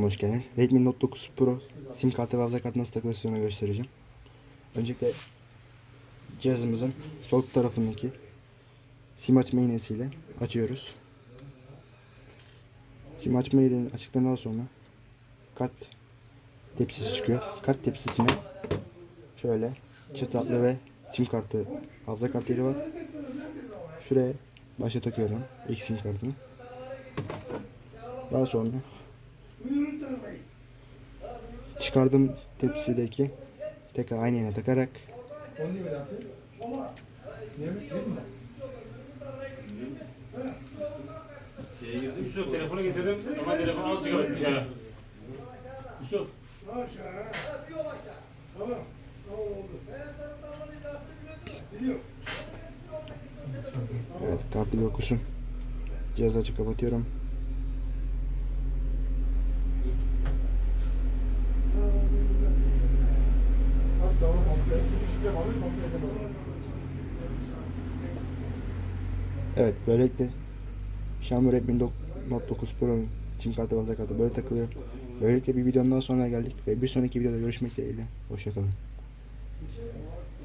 Hoş geldin. Redmi Note 9 Pro sim kartı ve hafıza kartı nasıl takılır göstereceğim. Öncelikle cihazımızın sol tarafındaki sim açma iğnesiyle açıyoruz. Sim açma iğneni açtıktan daha sonra kart tepsisi çıkıyor. Kart tepsisine şöyle çıt hatlı ve sim kartı, hafıza kartı yeri var. Şuraya başa takıyorum ilk sim kartını. Daha sonra çıkardığım tepsideki tekrar aynı yerine takarak? Yusuf telefonu getirdim ama telefon az çıkartmış ha. Yusuf. evet kartı bir okusun. Cihazı açıp kapatıyorum. Evet böylelikle Xiaomi Redmi Note 9 Pro'nun sim kartı ve kartı böyle takılıyor. Böylelikle bir videonun daha sonuna geldik ve bir sonraki videoda görüşmek dileğiyle. Hoşçakalın.